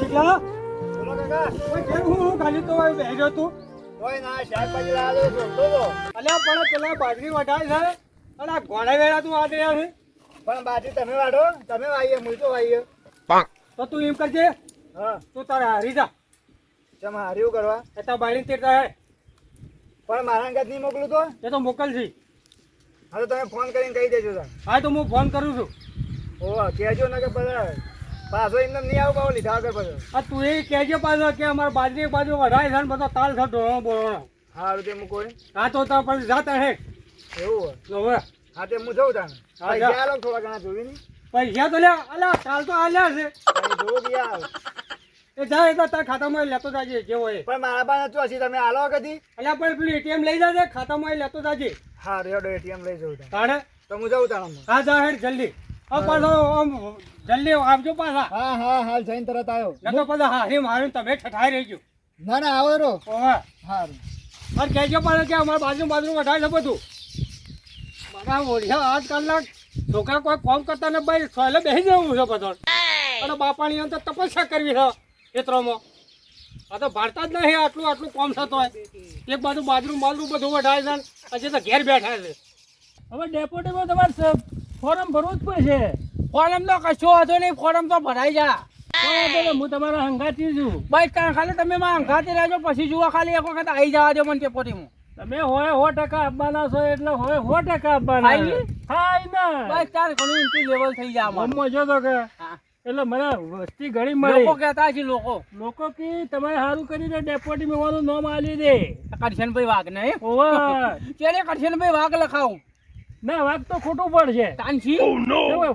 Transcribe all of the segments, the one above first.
જીગલા બોલો કાકા. ઓય કેમ હું હું ખાલી તો ઓય બેહ્યો તું કોઈ ના શાકભાજી લાવ્યો તો તો અલ્યા પણ પેલા બાજરી વઢાય છે. અને આ ગોણા વેળા તું આ રહ્યા છે પણ બાજરી તમે વાઢો તમે વાઈએ હું તો વાઈએ. તો તું એમ કરજે. હા. તું તારે હારી જા. તમે હાર્યું કરવા? એ બાયડી તેડતા હે પણ મારા અંગત નહીં મોકલું તો? એ તો મોકલજી. હા તો તમે ફોન કરીને કહી દેજો હા તો હું ફોન કરું છું. ઓ કહેજો ને કે બધા પાછો એમને નહીં આવું પાવ લીધા વગર પાછો. આ તું એ કહેજે પાછો કે અમારે બાજરી બાજુ વઢાય છે ને બધો તાલ છે ઢોળો બોળો સારું તે મૂકો. હા. તો તાર પછી જાતા હે. એવું હોય? હવે. હા તે હું જઉં તાને. પૈસા જા. આલો થોડા ઘણા જોઈ નહીં? પૈસા તો લ્યા અલા તાલ તો આલ્યા છે. જોવું કે એ જાય તો તાર ખાતામાં લેતો જાજે જેવો એ. પણ મારા પાસે ચોસી તમે આલો કદી? અલ્યા પણ પેલું એટીએમ લઈ જાજે ખાતામાં લેતો જાજે. હા રેડો એટીએમ લઈ જવું તાણે? તો હું જઉં તાણે હા જા હેડ જલ્દી. પાછો આમ જલ્દી આવજો પાછા. હા હા હાલ જઈને તરત આવ્યો નતો પાછા હારી મારી તમે ઠઠાઈ રહેજો. ના ના આવો રો હા. સારું મારે કહેજો પાછો કે અમારા બાજુ બાજુ વઢાય છે બધું. મારા ઓઢિયા આજકાલના છોકરા કોઈ કોમ કરતા ને ભાઈ. સોયલે બેસી જવું છે બધો. અને બાપાની અંદર તપસ્યા કરવી છે ખેતરોમાં. આ તો ભારતા જ નહીં આટલું આટલું કોમ થતો હોય. એક બાજુ બાજરું બાજરું બધું વધારે છે હજી તો ઘેર બેઠા છે. હવે ડેપોટીમાં તમારે ફોર્મ ભરવું જ પડશે. ફોરમ તો કશો હતો નહીં ફોરમ તો ભરાઈ જા. હું તમારા હંગાતી છું. બસ કાં ખાલી તમે માં હંગાતી રહેજો પછી જુઓ ખાલી એક વખત આવી જવા દો મને ટેપોટીમાં તમે હોય સો ટકા આપવાના છો એટલે હોય સો ટકા આપવાના. હા ના બસ તાર ઘણું ઊંચું લેવલ થઈ જાય અમારું. ગામમાં જો તો કે? એટલે મને વસ્તી ઘણી લોકો મળી કહેતા છે લોકો. લોકો કે તમે સારું કરીને ડેપોટી મેવાનું નામ આલી દે. કરશનભાઈ વાઘ ને ઓવા ચેડે કરશનભાઈ વાઘ લખાવું? ના વાઘ તો ખોટું પડશે તાનસી?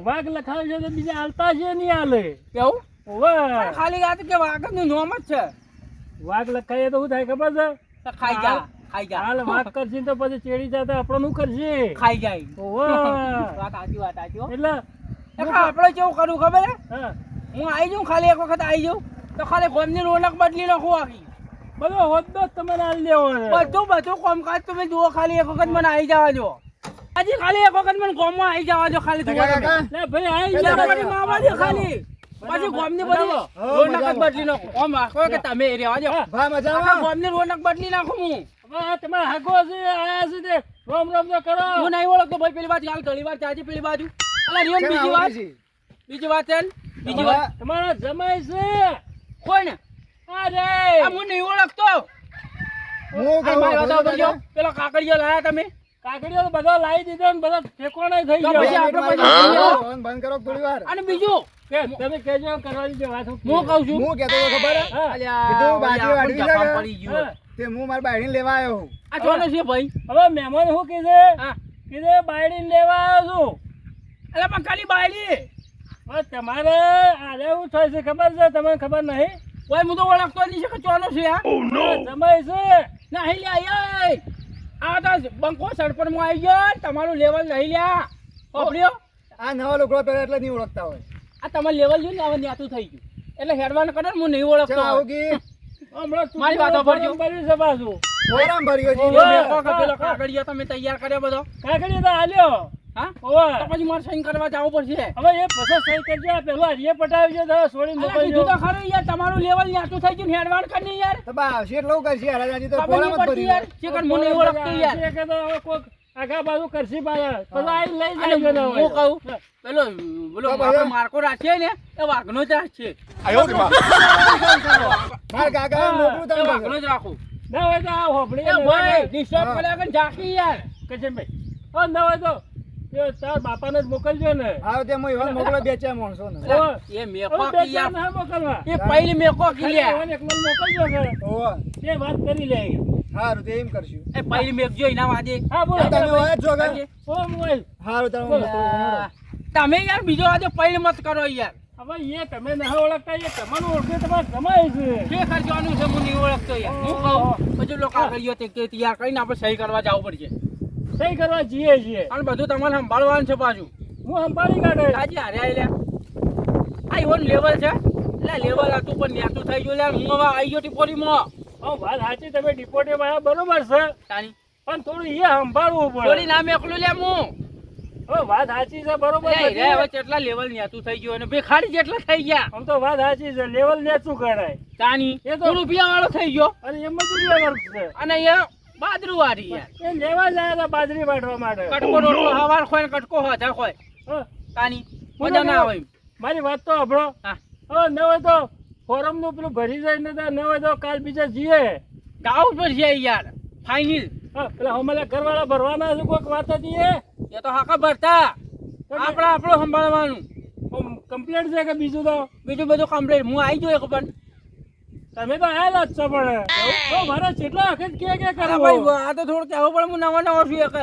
વાઘ લખાવે છે તો બીજા હાલતા છે નહીં હાલે. કેવું ઓવા ખાલી વાત કે વાઘનું નોમ જ છે. વાઘ લખાઈએ તો શું થાય ખબર છે? ખાઈ જા ખાઈ જા. હાલ વાઘ કરશે તો પછી ચેડી જતા આપણો શું કરશે? ખાઈ જાય. ઓવા વાત સાચી વાત એટલે આપણે કેવું કરવું ખબર હે. હું આવી જાઉં ખાલી એક વખત આવી જાઉં તો ખાલી ગોમની રોનક બદલી નાખું આખી. બધો હોદ્દો જ તમારે હાલ દેવો છે. બધું બધું કામકાજ તમે જુઓ ખાલી એક વખત મને આવી જવા દો. હજી ખાલી એક વખત મને ગામમાં આવી જવા દો ખાલી લે ભાઈ આઈ એટલે જા પછી માં આવવા ખાલી. પછી ગામની બધી રોનક બદલી નાખો. ઓમ આખો કે તમે એ રહેવા દો ભા આખા મજામાં ગામની રોનક બદલી નાખું હું. હવે હાગો છે આયા છે તે. રોમ રોમ તો કરો. હું નહીં ઓળખતો ભાઈ પેલી બાજુ હાલ ઘણી વાર ચાજી પેલી બાજુ. અલા રિયોન બીજી વાત? બીજી? વાત છે ને? બીજી વાત? તમારો જમાય છે. કોણ? અરે. હું નહીં ઓળખતો. હું પેલો કાકડીયો લાયા તમે. કાકડીઓ તો બધો લાવી દીધો ને બધો ઠેકોણે થઈ ગયો. પછી આપણે પછી વાત હા. ફોન બંધ કરો થોડી વાર. અને બીજું કે તમે કેજો કરવાની જે વાત હું કહું છું. હું કહેતો ખબર અલ્યા, કીધું ઓલી બાજરી છે? પડી ગયું. તે હું મારી બાયડીને લેવા આવ્યો હું આ જોનો છે ભાઈ? હવે મહેમાન શું કીધે? હા. કીધે બાયડીને લેવા આવ્યો છું. અલા પણ ખાલી બાયડી. તમારે આજે હું થાય છે ખબર છે? તમને ખબર નહીં? ભાઈ હું તો ઓળખતો નહીં છે કે ચોનો છે આ. આ છે છે નહીં લે એ આ તો બંકો સડપણમાં આવી ગયો તમારું લેવલ નહીં લ્યા. પકડ્યો આ નવા લોકો પહેલા એટલે નહીં ઓળખતા હોય. આ તમારું લેવલ જોઈને હવે ન્યાતું થઈ ગયું. એટલે હેડવાનું કરે હું નહીં ઓળખતો આવું મારી વાતો ભરજો. ભર્યું છે ફોરમ ભર્યો છે. કાગળિયો તમે તૈયાર કર્યો બધો? કાગળિયા તો હાલ્યો. તો પછી મારે સહી કરવા જવું પડશે. હવે એ પછી સહી કરજો. પેલો હરિયે પટાવી છે તો છોડી મોકલજો કીધું તો ખરું યાર તમારું લેવલ ન્યાતું થઈ ગયું હેડવાન કરી યાર. તો બા આવશે એટલે હું કરશે? હરાજાજી તો ખબર ફોરમ નહીં યાર. ભર્યું શેકર હું નહીં ઓળખતો યાર. કે તો હવે કોક આગા બાજુ કરશી પાછા. પછી આઈ લઈ જાય ને હું કહું પેલો પેલો તો માર્કો રાખીએ ને એ વાઘનો જ રાખીએ મારા કાકા મોકલું તમે વાઘનો જ રાખું. ના હોય તો આ હોબળી એ ભાઈ ડિસ્ટર્બ કર્યા કે ઝાંખી યાર. કિશનભાઈ ઓ ના હોય તો તાર બાપાને જ મોકલજો ને. હા તે હું એવા મોકલો બે ચાર માણસો ને એ મેકો કી ના મોકલવા. એ પહેલી મેકો કી ખાલી એકલો મોકલજો કે ઓહો તે વાત કરી લે. સારું તે એમ કરશું. એ પહેલી મેક જોઈ ના વાજે હા બોલો. તમે હોય જ કે? ઓ મોબાઈલ. સારું તમે તમે યાર બીજો આજે પહેલી મત કરો યાર. હવે એ તમે ના ઓળખતા એ તમારું ઓળખે તમારે જમાય છે. શું કરવાનું છે હું નહીં ઓળખતો યાર. હું કહું પછી લોકો આગળ તે કે તૈયાર કરીને આપણે સહી કરવા જવું પડશે. સહી કરવા જઈએ છીએ. અને બધું તમારે સંભાળવાનું છે પાછું. હું સંભાળી કાઢે. આજે હારે લ્યા. આ એવો લેવલ છે. એટલે લેવલ હતું પણ ન્યાતું થઈ ગયું. એટલે હું હવે આવી ગયો ટીપોરીમાં. હા વાત સાચી તમે ડિપોટી વાળા બરોબર છે. તાની પણ થોડું એ સંભાળવું થોડી નામ એકલું લે હું. વાત સાચી છે બરોબર હવે કેટલા લેવલ નેતું થઈ ગયું અને ભિખારી જેટલા થઈ ગયા. આમ તો વાત સાચી છે લેવલ ને કરાય. તાની એ તો- રૂપિયા વાળો થઈ ગયો. અને એ મજૂરી વર્ગ છે? અને અહીંયા બાજરું વાળી યાર એ લેવા જાય તો બાજરી વાટવા માટે કટકો રોટલો હવાર ખોય કટકો હજાર ખોય કાની મજા ના આવે મારી વાત તો અભળો હા. ન હોય તો ફોરમનું પેલું ભરી જાય ને ન હોય તો કાલ બીજા જઈએ ગાઉ પર જઈએ યાર. ફાઇનલ હા, પેલા હમણાં ઘરવાળા ભરવાના છે કોઈક વાત હતી એ? તો હાકા ભરતા. આપણે આપણું સંભાળવાનું. કમ્પ્લેટ છે કે બીજું તો? બીજું બધું કમ્પ્લીટ હું આવી જોઈએ ખબર તમે તો આયેલા જ છો પણ. તો મારો કેટલો વખત કે કે કરો ભાઈ આ તો થોડું કહેવું પણ હું નવો નવો છું એક.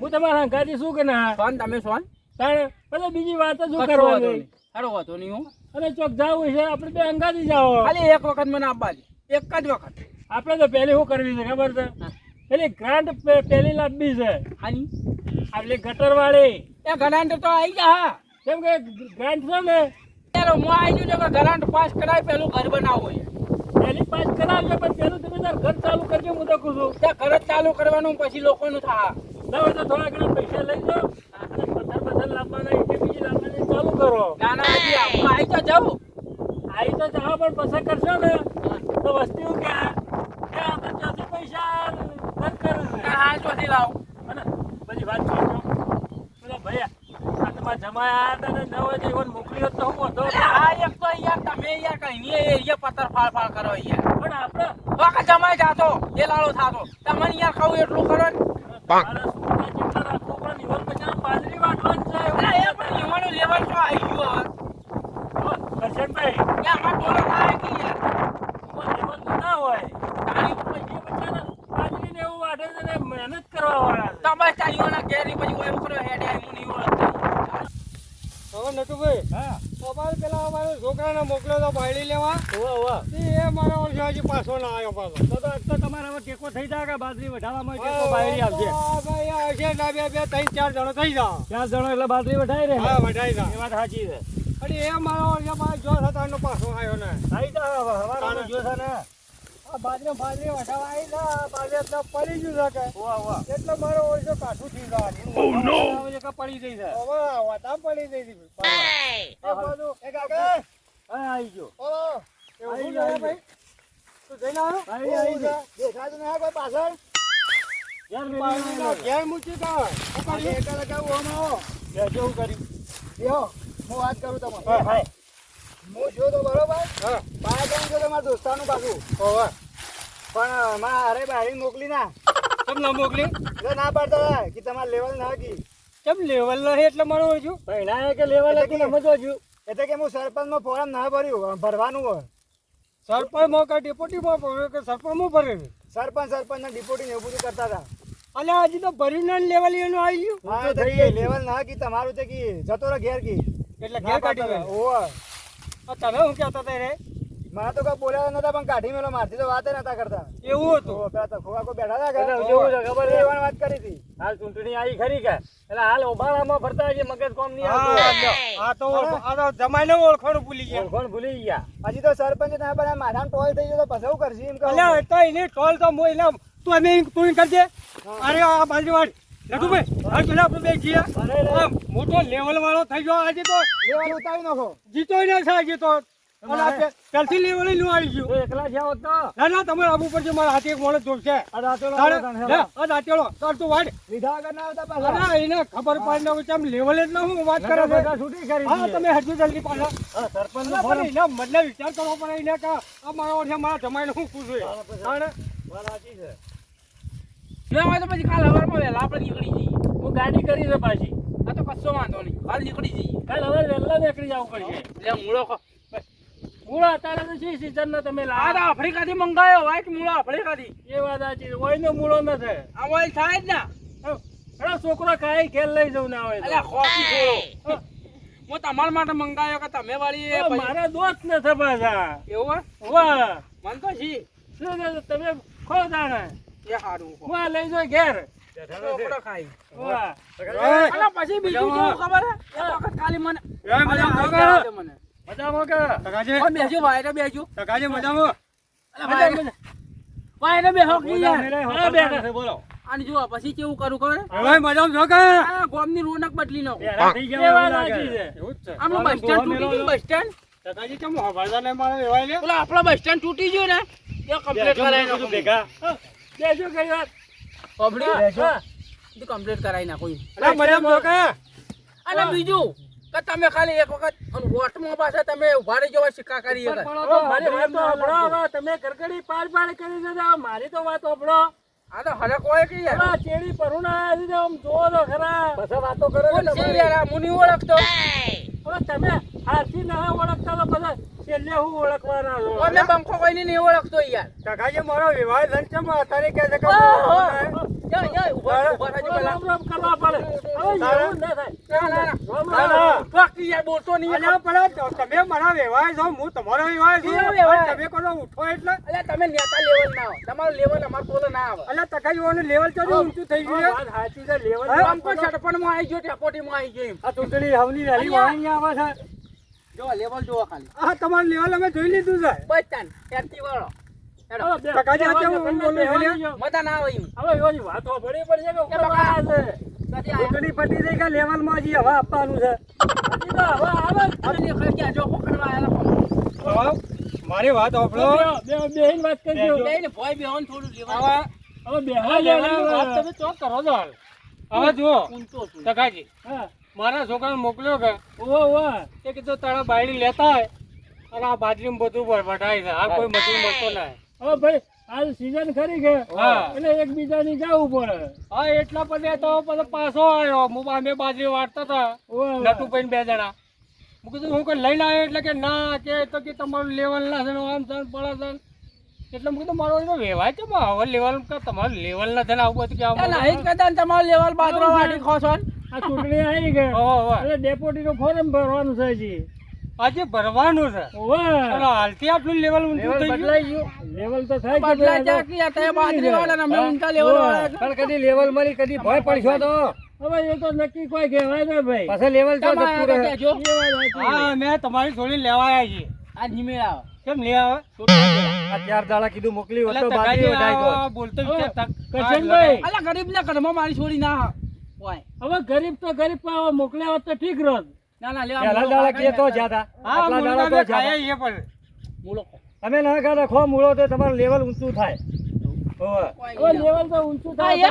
હું તમારા હંગાથી શું કે ના? સોન તમે સોન? તારે પછી બીજી વાત શું કરવાની. સારો વાંધો નહીં હું. અરે ચોક જાવું છે આપણે બે હંગાથી જાઓ. ખાલી એક વખત મને આપવા દે. એક જ વખત. આપણે તો પહેલી શું કરવી છે ખબર છે? પેલી ગ્રાન્ટ પહેલી લાંબી છે. આની આપણી ગટર વાળી એ ગ્રાન્ટ તો આવી જા કેમ કે ગ્રાન્ટ છે ને હું આવી ગયું કે ગ્રાન્ટ પાસ કરાવી પેલું ઘર બનાવવું હોય પહેલી પાસ કરાવજો પણ પેલું તમે તાર ઘર ચાલુ કરજો હું તો કહું છું. ત્યાં ઘર ચાલુ કરવાનું પછી લોકોનું થા બરાબર તો થોડા ઘણા પૈસા લઈ જાઓ. અને પથ્થર પથ્થર લાવવાના એટલે બીજી લાવવાની ચાલુ કરો. ના હજી હું આવી તો જાઉં. આવી તો જાઓ પણ પસંદ કરશો ને? તો વસ્તી હું કે કે આપણે ત્યાંથી પૈસા બંધ કરો. છે હાલ ચોથી લાવ. અને બધી વાત છોડજો પેલા ભાઈ તમારા જમાયા હતા ને ન હોય તો ઈવન મોકલી તો હું હતો. આ એક તો યાર તમે યાર કઈ નહીં એરિયા પત્તર ફાળ ફાળ કરો યાર પણ આપણે વાકા જમાય જાતો એ લાળો થાતો. તમને યાર ખાવું એટલું કરો ને? પણ ઈવન પછી બાજરી વાટવાની છે. એ પણ એવાનું તો આવી ગયું હવે કરશનભાઈ યાર અમાર ટોળો થાય કે યાર ઈવન લેવલ તો ના હોય તારી પણ એ બચારા બાજરીને એવું વાટે છે ને મહેનત કરવા વાળા છે. તમે ચાલીઓના ઘેરી પછી એવું કરો હેડે હું નહીં ઓળખતા હવે નટુભાઈ હા અમારે પેલા અમારે છોકરાને મોકલ્યો તો ભાડી લેવા. એ મારા વર્ષે હજી પાછો ના આવ્યો પાછો. તો તો તો તમારે હવે ટેકો થઈ જાય કે બાજરી વઢાવામાં ટેકો ભાડી આવશે હા, આવશે ના બે બે ત્રણ ચાર જણો થઈ જાવ ચાર જણો એટલે બાજરી વઢાઈ રહે હા વઢાઈ જા એ વાત સાચી છે. અરે એ મારા વર્ષે પાછો જો થતા પાછો આવ્યો ને. થઈ જાવ હવે હવાનો જો છે ને? આ બાજરી બાજરી વઢાવા આવી ના બાજરી તો પડી ગયું છે કે. વાહ વાહ એટલે મારો ઓછો કાઠું થઈ જાય ઓ નો. પડી જઈ છે હવે વાતા પડી ગઈ હતી. આ બાજુ એ કાકા હા આવી ગયો. ઓલો એવું શું ભાઈ? તું જઈને આવ્યો આવી આવી ગયો. દેખાતું કોઈ પાછળ? ઘેર મૂકી દો. એક લગાવું લે કર્યું? બેહો હું વાત કરું તમને હા હું. જો તો બરોબર? હા. બાર જણ જો તમારા દોસ્તાનું પાછું હવે પણ મારા અરે બારી મોકલી ના. કેમ ના મોકલી? એટલે ના પાડતા કે તમારે લેવલ ના કી કેમ લેવલ નહીં એટલે મારું હોય છું? પહેલા કે લેવલ ને સમજવા જો એટલે કે હું સરપંચમાં ફોરમ ના ભર્યું ભરવાનું હોય. સરપંચમાં કે ડેપ્યુટીમાં ભર્યું કે સરપંચમાં ભર્યું સરપંચ સરપંચ ના ડેપ્યુટી એવું બધું કરતા હતા. અને હજી તો ભર્યું ના લેવલ એનું આવી ગયું? હા તો કે લેવલ ના કી તમારું તે કી જતો રહે ઘેર કી. એટલે ઘેર કાઢી હતા. મેં તમે શું કહેતા હતા રે મને તો કોઈ બોલ્યા નતા પણ કાઢી મેલો મારથી તો વાત નતા કરતા. એવું હતું? પેલા તો ખોવા કોઈ બેઠા હતા કે? છે ખબર એ વાત કરી હતી. હાલ ચૂંટણી આવી ખરી કે? એટલે હાલ ઓબાળામાં ફરતા છે મગજ કોમ નહીં આવતું. આ તો આ તો જમાઈને ઓળખાણું ભૂલી ગયા. ઓળખોણ ભૂલી ગયા. હજી તો સરપંચ ના પણ મારા ટોલ થઈ ગયો તો પછી શું કરશે? એમ કહું. અલ્યા તો એની ટોલ તો મોય એટલે તું અમે તું એમ કરજે. અરે આ બાજુ પેલા આપણે બે છીએ મોટો લેવલ વાળો થઈ ગયો આજે તો. લેવલ ઉતારી નાખો. જીતો ના છે હજી તો. અને આ પે- પહેલથી લેવલનું આવી ગયું. એકલા જ્યાં તો. ના ના તમારે આવવું પડશે મારા હાથે એક માણસ જોડશે. આ દાંતેલો તારે લે, હેલો. આ દાંતેલો. તાર તું વાડ. લીધા વગર ના આવતા પાછા. અરે એને ખબર પાડી ને લેવલ હું વાત કરે. નકર છે છૂટી કરી હા તમે હજુ જલ્દી પાછા. ફોન. એના વિચાર કરવો પડે એને કે આ મારા ઓઠે મારા જમાઈને હું ખુશ હા, પછી. તાણે વાત છે. ના હોય તો પછી કાલ હવારમાં વહેલા આપણે નીકળી જઈએ. હું ગાડી કરી છે પાછી. આ તો કશો વાંધો નહીં. કાલ નીકળી જઈએ. કાલ હવે વહેલા નીકળી જવું પડશે. એટલે મૂળો મૂળ અત્યારે તો શી season નો તમે આ તો આફ્રિકા થી મંગાયો વ્હાઈટ મૂળો આફ્રિકાથી. એ વાત સાચી ઓયનો મૂળો નથી આ ઓઇલ થાય જ ના. એનો છોકરો કાંઈ ખેલ લઈ જવું ના હોય. અલ્યા ખોટી છોડો. હું તમારા માટે મંગાયો કે તમે વાળી મારા દોસ્ત નથી પાછા. એવું વાહ. મન તો શી? શું તમે ખો જાણે. એ સારું હું લઈ જો ઘેર. ખાઈ વાહ. પછી બીજું કેવું ખબર હે? એક વખત ખાલી મને મને. મજામાં કે? ટકાજી ઓ, બેસજો વાયરે બેસજો. ટકાજી મજામાં? વાયરે- વાયરે બેહો કે યાર બેઠા બોલો. અને જો પછી કેવું કરું ખબર? હવે મજામાં છો કે? આ ગામની રોનક બદલી નાખું. થઈ ગયા એવું વાત લાગે. સાચી છે? એવું જ છે. આમનું બસ સ્ટેન્ડ તૂટી ગયું બસ સ્ટેન્ડ? કાકાજી કેમ હવારદા નહીં મારે વેવાય લે? પેલા આપણો બસ સ્ટેન્ડ તૂટી ગયું ને એ કમ્પ્લીટ બેજો કરાવી બધું નાખું. ભેગા. બેસો કઈ વાત. પબડ્યું હા. કમ્પ્લીટ કરાવી નાખું. મજામાં છો કે? અને બીજું. કે તમે ખાલી એક વખત વોટમાં પાછા તમે ઊભા રહી જવા સિક્કા કરી મારી વાત તો સાંભળો હવે તમે ગરગડી પાર પાડ કરી છે મારી તો વાત સાંભળો. આ તો હરક હોય કે યાર? આ ચેડી પરુણા આવી છે આમ જો તો ખરા. પછી વાતો કરો કોણ છે યાર આ મુની ઓળખતો? હવે તમે આરતી ના ઓળખતા તો બધા છેલ્લે હું ઓળખવાના છો? અમે બંકો કોઈને નહીં ઓળખતો યાર. કાકાજી મારો વિવાહ લંચમાં અત્યારે કે છે કે યા, યા, ઊભા ઊભા. રામ રામ કરવા પડે. તમે લેવલ ના થઈ ગયું વાત સાચી છે લેવલ હા? બંકો છટપણમાં આવી ગયો ટેપોટીમાં આવી ગયો આ ચૂંટણી હવની લેવલ જોવો ખાલી તમારું લેવલ અમે જોઈ લીધું છે બસ તાન વાળો હેડો. હવે બે- કાકાજી, બે આ બોલું છું બેહવાની લ્યા? જો. મજા ના આવે હવે એવાની વાતો પડી પડશે કે. ચૂંટણી પતી થઈ ગયા લેવલમાં હજી હવા આપવાનું છે. જ. તો જો. મારી વાત સાંભળો બે- બે- બેહીને વાત કરજો. બેયને ભોય બેહન થોડું લેવા હવે બેહવા લેવલની વાત તમે ચોક કરો છો હાલ. હવે જુઓ. હા. મારા છોકરાને મોકલ્યો કે? ઓહો, ઓહો. એ કીધું તારા બાયડી લેતા હોય. અને આ બાજરીમાં બધું વટાય છે. આ કોઈ મજૂર મળતો ના હવે ભાઈ આજ સીઝન ખરી કે? હા. એટલે એકબીજાની જવું પડે. હા એટલા પછી તો પછી પાછો આવ્યો. હું અમે બાજરી વાટતા હતા. નટુભાઈ બે જણા. હું કીધું હું કઈ લઈને આવ્યો એટલે કે ના કે તો કે તમારું લેવલ ના છે આમ છે ને પળા છે એટલે હું કીધું મારો એનો વ્યવહાર કેમ હવે લેવલ કે તમારું લેવલ ના છે ને આવું બધું કે આવું નહીં ને તમારું લેવલ બાજરો વાટી ખો છો આ ચૂંટણી આવી ગઈ હોવે, નું ફોર્મ ભરવાનું છે હજી. આજે ભરવાનું છે. હાલથી આટલું લેવલ ઊંચું થઈ ગયું. લેવલ તો થાય કે બદલાય ભાઈ કે યાર તમે બાજરી વાળા ને અમે ઊંચા લેવલ વાળા છે. કદી લેવલ મળી કદી ભય પડશો તો. હવે એ તો નક્કી કોઈ કહેવાય ને ભાઈ. પછી લેવલ તો. હા મેં તમારી છોડી લેવા આવ્યા છીએ. આ નિમેળ આવે. કેમ લે આવે? અત્યાર ચાર દાડા કીધું મોકલી હોત આ બોલતો કરશનભાઈ. અલા ગરીબના ઘરમાં મારી છોડી ના હોય. હવે ગરીબ તો ગરીબ પણ મોકલ્યા હોત તો ઠીક રોત ના ના લેવા દાડા આટલા દાડા તો એ પણ. મૂળો. તમે ના ખા રાખો મૂળો તો તમારું લેવલ ઊંચું થાય. હોવે. લેવલ તો ઊંચું થાય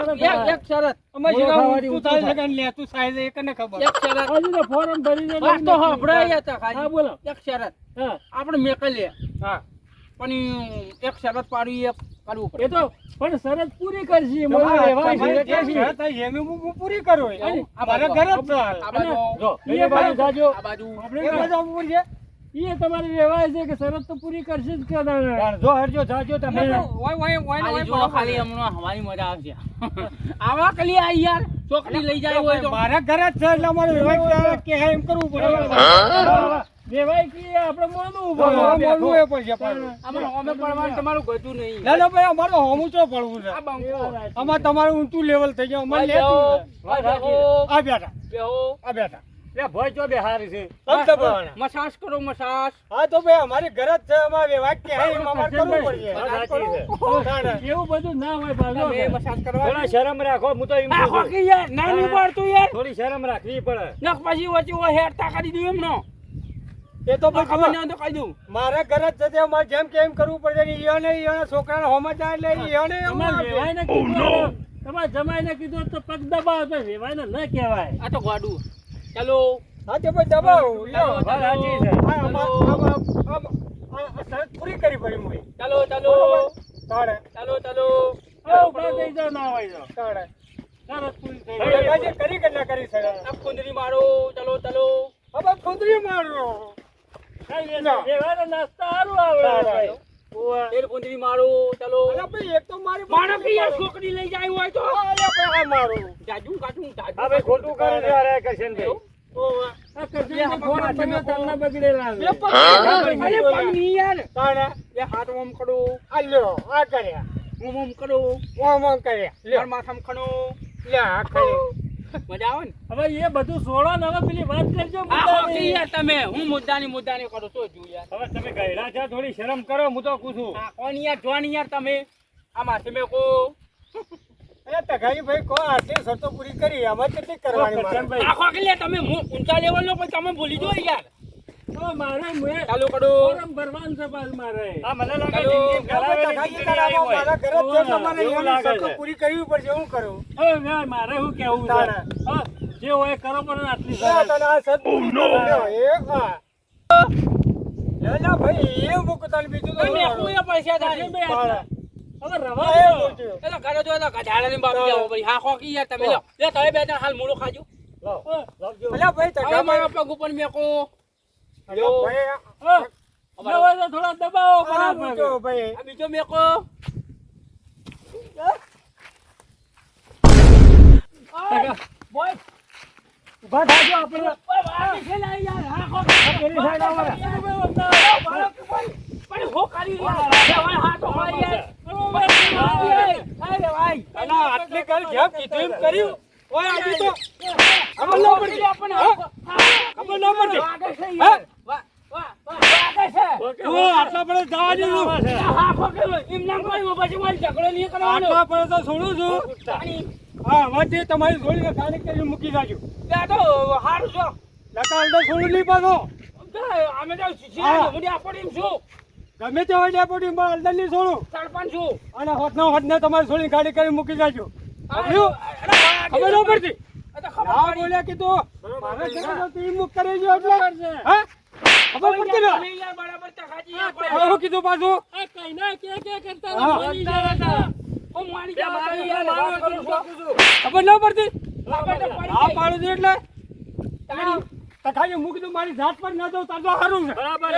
એક- શરત. અમે જેવા ઊંચું થાય છે લેતું થાય છે એ ખબર. એક શરત. હજુ તો ફોર્મ ભરીને વાત તો સાંભળો યાર તો હા બોલો. એક શરત. હા. આપણે મેકલી લે હા. પણ એક શરત પાડવી કરવું પડે. એ તો પણ શરત પૂરી કરશી હું હું પૂરી કરું. મારા ઘર જ છે હાલ. આ બાજુ જો એ બાજુ જાજો. આ બાજુ આપણે છે. એ તમારે વ્યવહાર છે કે શરત તો પૂરી કરશે જ કે જો હરજો જાજો તમે. ઓય, ઓય, ઓય, જો ખાલી હમણાં હવાની મજા આવશે. આવા કલી આ યાર. ચોકડી લઈ જાય હોય તો. મારા ઘરે જ છે એટલે અમારે વ્યવહાર કે એમ કરવું પડે. વ્યવહાર કી આપણે મોનું ઊભો હા, એ પડશે પાછું. આમાં પડવાનું તમારું ગતું નહીં. ના ના ભાઈ અમારે હોમું તો પડવું છે? આ તમારું ઊંચું લેવલ થઈ ગયું. અમારે લેતું આ બેઠા. આ બેઠા. લે ભય ચો બે હારી છે? મસાજ કરો મસાજ હા તો ભાઈ અમારી ઘર જ છે અમારે વ્યવહાર કે એમ અમારે કરવું પડશે. એવું બધું ના હોય. મસાજ કરવા થોડા શરમ રાખો હું તો એમ યાર ના નહીં પાડતું યાર. થોડી શરમ રાખવી પડે. નખ પછી વચ્ચે ઓ હેરતા કરી દઉં એમનો. એ તો ભાઈ ખબર નહીં તો કહી દઉં. મારા ઘરે જ જતે મારે અમારે જેમ કેમ કરવું પડે. ને ઈયોને ઈયોના છોકરાને હોમાં જાય એટલે ઈયોને તમારે કીધું તમારે જમાઈને કીધું તો પગ દબાવ તો વેવાઈને ન કહેવાય. આ તો ગોડું. ચાલો. હા તે ભાઈ દબાવ શરત પૂરી કરી પડી મોય. ચાલો ચાલો. તાણે. ચાલો ચાલો. ઊભા થઈ જાઓ ના હોય તો. તાણે. શરત પૂરી થઈ હવે ગઈ. કાંઈ કરી કે ના કરી સર આ કુંદરી મારો. ચાલો ચાલો. હવે ના. તેર કુંદરી મારો. છોકરી લઈ જાય હોય તો. મારું. જાજુ કાઢું ખોટું કરે છે અરે કરશનભાઈ. કર્યા. કર્યા. માથામાં ખણો લે આ કર્યા. મજા આવે ને? હવે એ બધું છોડો ને હવે પેલી વાત કરજો મુદ્દાની. યાર તમે? હું મુદ્દાની મુદ્દાની કરો તો જો યાર? હવે તમે ગયડા છો થોડી શરમ કરો હું તો પૂછું આ કોણ યાર? જોન યાર તમે. આમાં તમે કો અરે તગાઈ ભાઈ કો આટલી શરતો પૂરી કરી? આમાં કેટલી કરવાની આખો કે લે તમે હું ઊંચા લેવલનો પણ તમે ભૂલી જો યાર. મારે મેં ચાલુ કરો. ફોરમ ભરવાનું છે પાછું મારે. હા મને લાગે જિંદગી ખરાબ તગાઈ એવી જિંદગી કરાવો, મારા ઘરે જ તમારે એવું એની લાગે શરતો છે. પૂરી કરવી પડશે હું કરું. હવે મેં મારે શું કેવું તારે. જે હોય કરો પણ આટલી આ તને આ શરત પૂરી કરવી એ હા. એલા ભાઈ એ મૂકું તને બીજું તો પૈસા કરશનભાઈ, આટલા. હવે રવા એ દો. બોલજો. એ તો ઘરે જો તો ગધાડાની બાપ જાઓ ભાઈ હા ખોકી યાર તમે. લો લે બે હાલ મૂળો ખાજો. અલા ભાઈ મારા પગ ઉપર મેકો. થોડા દબાવો બરાબર. ભાઈ. બીજો મેકો. બોય, થાજો આપણે. પેલી સાઈડ આવો. ને. પણ હો કરી યાર હવે હા તો હોય યાર અરે ભાઈ અલા આટલી કલ જેમ કીધું એમ કર્યું. ઓય આજે તો. ખબર ન પડતી. છે. તું આટલા પડે જવા દીધું. હા ખોકી એમ નામ કોઈ પછી મારી ઝઘડો નહીં કરવાનો. આટલા પડે તો છોડું છું. અને હા હવેથી તમારી જોડીને ખાલી કરી મૂકી જાજો. બે તો હારું છો. નકા અંદર છોડું નહીં પાછો. અમે તો હા. હું આપડી છું. ગમે તે હોય ડેપોટી માં અંદર નહીં છોડું. સરપંચ છું. અને હોતના હોતને તમારી છોડી ગાડી કરી મૂકી જાજો. ખબર ન પડતી? ના બોલ્યા કીધું. મારે મુક કરી જો એટલે. હા? ખબર પડતી ને? બરાબર તખાજી હવે શું કીધું પાછું? આ કઈ ના કે કે કરતા બોલી જવા તા. હું મારી બે જાવ યાર મારે વાત કરું છું. ખબર ન પડતી? ખબર તો પડી આ પાડું છું એટલે. તખાજી મૂકી દઉં મારી જાત પર ના દઉં તાર તો સારું છે. બરાબર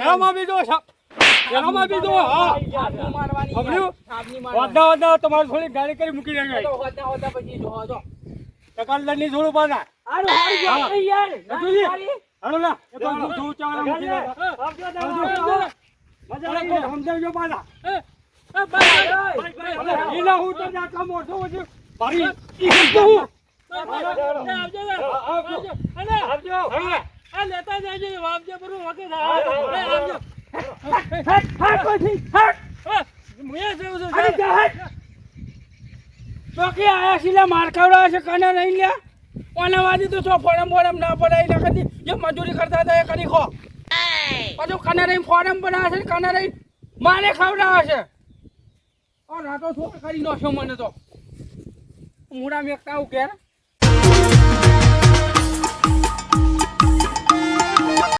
હા. મારવાની તમારી થોડી ગાડી કરી મૂકી તો હોતા હોતા પછી જો. તકાલદારની થોડું પાછા હારું, હારું જો. યાર, હજુજી? હાલો ના એ તો હું જોઉં મૂકી જાય આવજો. દાદા. મજા આવી સમજાવજો પાછા. એ, ભાઈ. ઈલા હું તો આટલા મોટો વચ્ચે. મારી ઈ સમજો હું આવજો, આવજો, આવજો. આ લેતા જજો, આવજો, બરોબર, વખત આવજો. હટ હટ હટ હા, હું એ જઉં છું. જા. હટ ચોકી આયા સિલા માર ખવડાવે છે, કને નહીં લ્યા? કોને વાદી તો છો ફોરમ ફોરમ ના પડાય એટલે કદી? જે મજૂરી કરતા હતા એ કરી ખો. પાછું કને રહી ફોરમ બનાવે છે કને રહી મારે ખવડાવે છે. ઓ રાતો શું કરી નાખ્યો મને તો? મૂળા મેકતા આવું ઘેર.